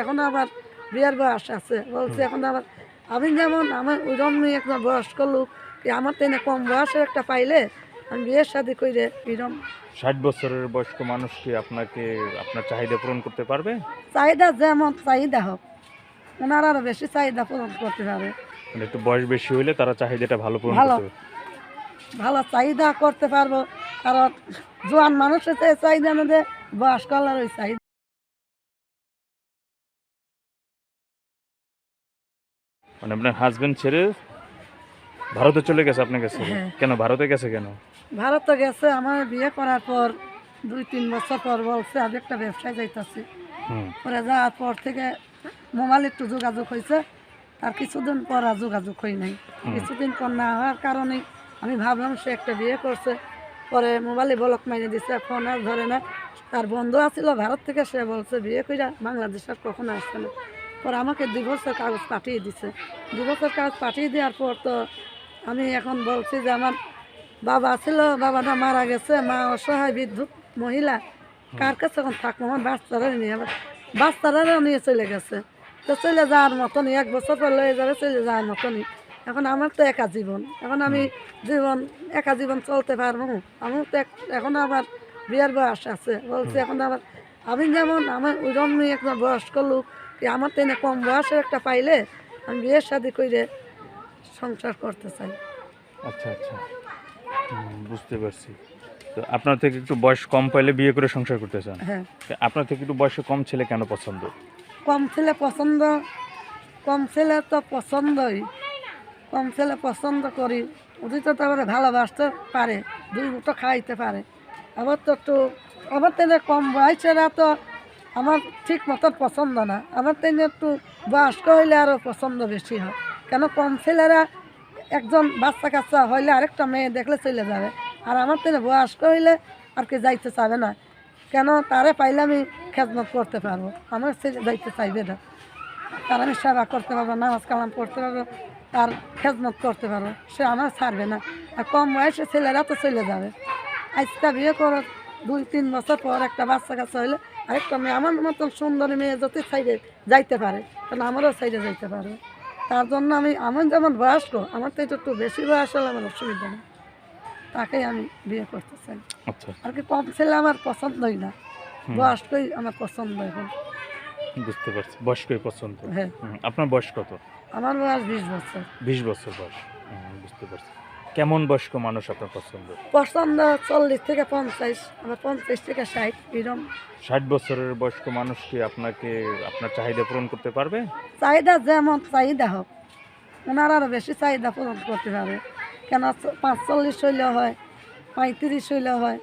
এখন আবার বিয়ের বয়স আছে বলছে এখন আবার আমি যেমন আমার ওইরকমই একটা বয়স্ক লোক আমার তেনে কম বয়সের একটা পাইলে আমি বিয়ের শাদি করে এরকম ষাট বছরের বয়স্ক মানুষ কি আপনাকে আপনার চাহিদা পূরণ করতে পারবে? চাহিদা যেমন চাহিদা হোক ওনারা আরও বেশি চাহিদা পূরণ করতে পারে মানে একটু বয়স বেশি হইলে তারা চাহিদাটা ভালো পূরণ ভালো। করতে পারবে। ভালো চাহিদা করতে পারব কারণ জোয়ান মানুষের চাহিদা না যে বয়স্ক ওই চাহিদা মানে আপনার হাজবেন্ড ছেড়ে ভারতে চলে গেছে আপনার কাছে? হ্যাঁ। কেন ভারতে গেছে কেন? ভারতে গেছে আমার বিয়ে করার পর দুই তিন বছর পর বলছে আমি একটা ব্যবসায় যাইতাছি। পরে যাওয়ার পর থেকে মোবাইল একটু যোগাযোগ হয়েছে। আর কিছুদিন পর আর যোগাযোগ হয় নাই। কিছুদিন পর না হওয়ার কারণে আমি ভাবলাম সে একটা বিয়ে করছে। পরে মোবাইলে ব্লক মাইনে দিছে ফোন আর ধরে না। তার বন্ধু আছিল ভারত থেকে সে বলছে বিয়ে কইরা বাংলাদেশ আর কখনো আসছে না। পরে আমাকে ডিভোর্সের কাগজ পাঠিয়ে দিছে। ডিভোর্সের কাগজ পাঠিয়ে দেওয়ার পর তো আমি এখন বলছি যে আমার বাবা ছিল, বাবাটা মারা গেছে, মা অসহায় বিদ্যুৎ মহিলা। কার কাছে এখন থাকব? আমার বাচ্চারা নিয়ে আবার বাচ্চারা নিয়ে চলে গেছে। তো চলে যাওয়ার মতনই, এক বছর পর লয়ে যাবে, চলে যাওয়ার মতনই। এখন আমার তো একা জীবন। এখন আমি জীবন, একা জীবন চলতে পারব? আমার তো এখন আবার বিয়ের বয়স আছে। বলছি এখন আবার আমি যেমন, আমার ওইরকমই একটা বয়স্ক লোক আমার তেনে কম বয়সের একটা পাইলে আমি বিয়ের শাদি করে সংসার করতে চাই। আচ্ছা আচ্ছা। বুঝতে পারছি। তো আপনার থেকে একটু বয়স কম পাইলে বিয়ে করে সংসার করতে চান? হ্যাঁ। আপনার থেকে একটু বয়সে কম ছেলে কেন পছন্দ? কম ছেলে পছন্দ কম ছেলে তো পছন্দই। কম ছেলে পছন্দ করি ওদের তো তারপরে ভালোবাসতে পারে দুই মুঠো খাইতে পারে। আবার তো একটু আবার তেনে কম বয়সেরা তো আমার ঠিক মতো পছন্দ না। আমার তেনে একটু বয়স্ক হইলে আরও পছন্দ বেশি হয়। কেন কম ছেলেরা একজন বাচ্চা কাচ্চা হইলে আরেকটা মেয়ে দেখলে চলে যাবে। আর আমার তেনে বয়স্ক হইলে আর কি যাইতে চাবে না। কেন তারে পাইলে আমি খেদমত করতে পারব। আমার ছেলে যাইতে চাইবে না। তার আমি সেবা করতে পারব, নামাজ কালাম করতে পারব, তার খেদমত করতে পারব। সে আমার ছাড়বে না। আর কম বয়সে ছেলেরা তো চলে যাবে। আজকে বিয়ে করো দুই তিন বছর পর একটা বাচ্চা কাচ্চা হইলে আরেকটা মেয়ে আমার মতন সুন্দরী মেয়ে যদি সাইডে যাইতে পারে তাহলে আমারও সাইডে যাইতে পারে। তার জন্য আমি আমার যেমন বয়স্ক আমার তো একটু একটু বেশি বয়স হলে আমার অসুবিধা নেই। তাকেই আমি বিয়ে করতে চাই। আচ্ছা। আর কি কম ছেলে আমার পছন্দই না। বয়স্কই আমার পছন্দ এখন। বুঝতে পারছি বয়স্কই পছন্দ। হ্যাঁ। আপনার বয়স কত? আমার বয়স বিশ বছর। বিশ বছর বয়স। বুঝতে পারছি। কেমন বয়স্ক মানুষ আপনার পছন্দ? পছন্দ চল্লিশ থেকে পঞ্চাশ আবার পঞ্চাশ থেকে ষাট এরকম ষাট বছরের বয়স্ক মানুষ কি আপনাকে আপনার চাহিদা পূরণ করতে পারবে? চাহিদা যেমন চাহিদা হোক ওনারা আরও বেশি চাহিদা পূরণ করতে পারে কেন পাঁচচল্লিশ হইলেও হয় পঁয়ত্রিশ হইলেও হয়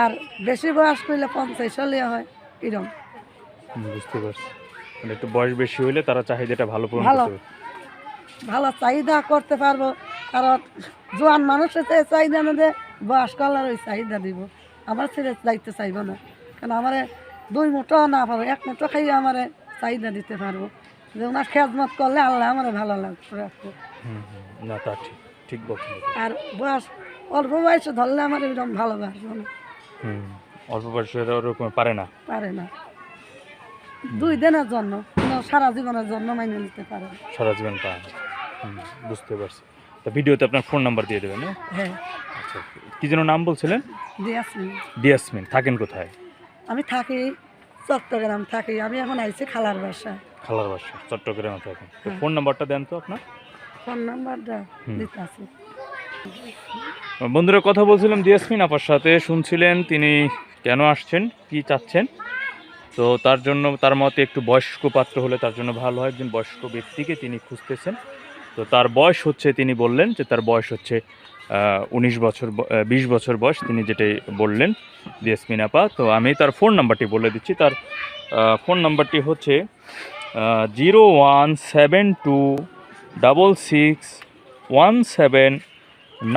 আর বেশি বয়স হইলে পঞ্চাশ হলেও হয় এরকম বুঝতে পারছি। মানে একটু বয়স বেশি হইলে তারা চাহিদাটা ভালো পূরণ ভালো। ভালো চাহিদা করতে পারব কারণ জোয়ান মানুষের চাহিদা না যে হলার ওই চাহিদা দিব। আমার ছেলে দায়িত্ব চাইব না। কারণ আমার দুই মুঠো না পারব এক মুঠো খাইয়ে আমার চাহিদা দিতে পারব। যে ওনার খেদমত করলে আল্লাহ আমার ভালো লাগবে না তা ঠিক ঠিক বলছেন। আর বয়স অল্প বয়সে ধরলে আমার এরকম ভালোবাসবো না। অল্প বয়সের ওরকম পারে না। পারে না। দুই দিনের জন্য সারা জীবনের জন্য মাইনে নিতে পারে। সারা জীবন হুম, বুঝতে পারছি। তা ভিডিওতে আপনার ফোন নাম্বার দিয়ে দেবেন হ্যাঁ? হ্যাঁ। আচ্ছা কি যেন নাম বলছিলেন? দিয়েছি ডিয়াসমিন থাকেন কোথায়? আমি থাকি চট্টগ্রাম থাকি আমি এখন আইছি খালার বাসা খালার বাসা চট্টগ্রামে থাকেন। তো হ্যাঁ। ফোন নাম্বারটা দেন তো আপনার। ফোন নাম্বারটা দিতে আছে বন্ধুরা কথা বলছিলাম ডিয়াসমিন আপার সাথে শুনছিলেন তিনি কেন আসছেন কি চাচ্ছেন? তো তার জন্য তার মতে একটু বয়স্ক পাত্র হলে তার জন্য ভালো হয় একজন বয়স্ক ব্যক্তিকে তিনি খুঁজতেছেন। তো তার বয়স হচ্ছে, তিনি বললেন যে তার বয়স হচ্ছে উনিশ বছর বিশ বছর বয়স, তিনি যেটাই বললেন ডিয়াসমিন আপা তো আমি তার ফোন নাম্বারটি বলে দিচ্ছি। তার ফোন নাম্বারটি হচ্ছে zero one seven two double six one seven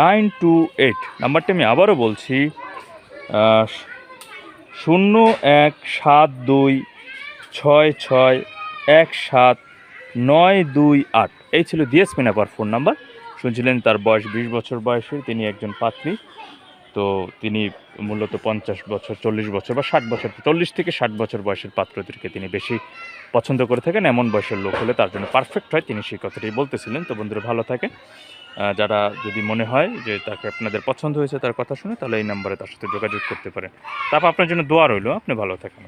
nine two eight. নাম্বারটি আমি আবারও বলছি শূন্য এক সাত দুই ছয় ছয় এক সাত নয় দুই আট। এই ছিল দিয়েস মিনাপার ফোন নাম্বার। শুনছিলেন তার বয়স বিশ বছর বয়সে তিনি একজন পাত্রী তো তিনি মূলত পঞ্চাশ বছর, চল্লিশ বছর বা ষাট বছর, চল্লিশ থেকে ষাট বছর বয়সের পাত্রদেরকে তিনি বেশি পছন্দ করে থাকেন। এমন বয়সের লোক হলে তার জন্য পারফেক্ট হয়, তিনি সেই কথাটি বলতেছিলেন। তো বন্ধুরা, ভালো থাকে যারা যদি মনে হয় যে তাকে আপনাদের পছন্দ হয়েছে তার কথা শুনে তাহলে এই নম্বরে তার সাথে যোগাযোগ করতে পারেন। তারপর আপনার জন্য দোয়া রইল। আপনি ভালো থাকেন।